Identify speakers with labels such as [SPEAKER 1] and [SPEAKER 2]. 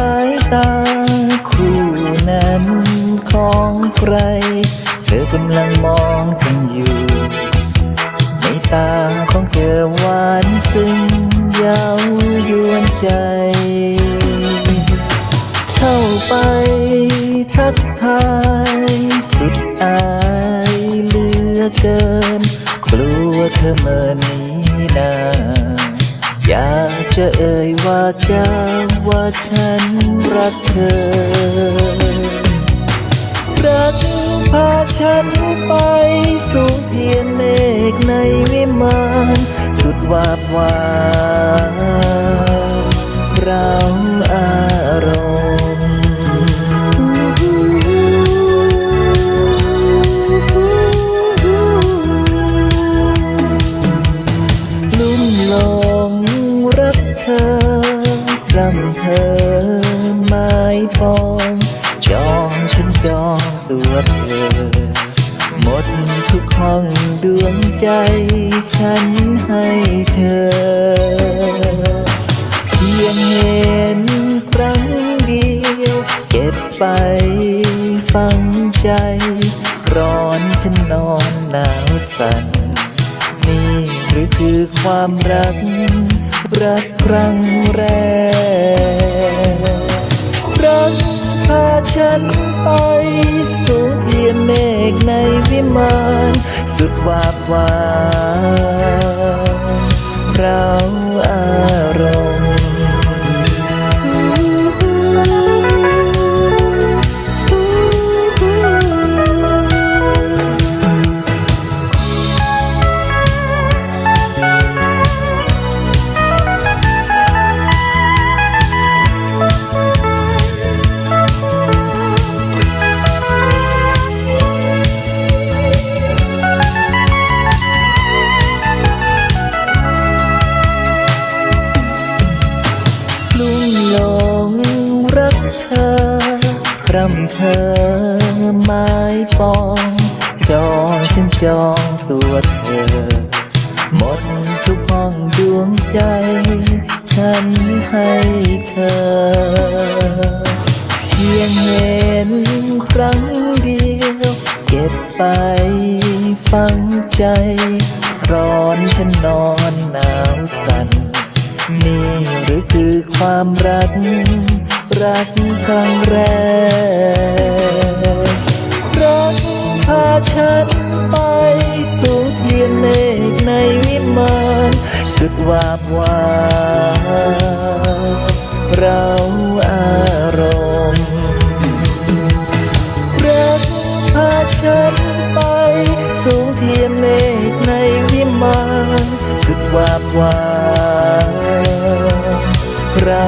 [SPEAKER 1] ายตาคู่นั้นของใคร เธอกำลังมองฉันอยู่ ในตาของเธอหวานซึ้งเย้ายวนใจ เข้าไปทักทายสุดอายเหลือเกิน กลัวเธอเมินนี้นาอยาก จะเอ่ยว่าจะว่าฉันรักเธอ รักพาฉันไปสู่เทียนเมฆในวิมานสุดวาบวา เธอรำเธอไม้ปองจองฉันจองตัวเธอ หมดทุกห้องดวงใจฉันให้เธอ เพียงเห็นครั้งเดียว เก็บไปฝังใจ ร้อนฉันนอนหนาวสั่นนี่หรือคือความรัก รักครั้งแรก รักพาฉันไปสู่เพียนเมฆในวิมาน สุดวาบวา รำเธอไม้ปองจองฉันจองตัวเธอ หมดทุกห้องดวงใจ ฉันให้เธอ เพียงเห็นครั้งเดียว เก็บไปฝังใจ ร้อนฉันนอนหนาวสั่นนี่หรือคือความรัก รักครั้งแรก รักพาฉันไปสู่เทียนเมฆในวิมานสุดวาบวาเราอารมณ์รักพาฉันไปสู่เทียนเมฆในวิมานสุดวาบวาเรา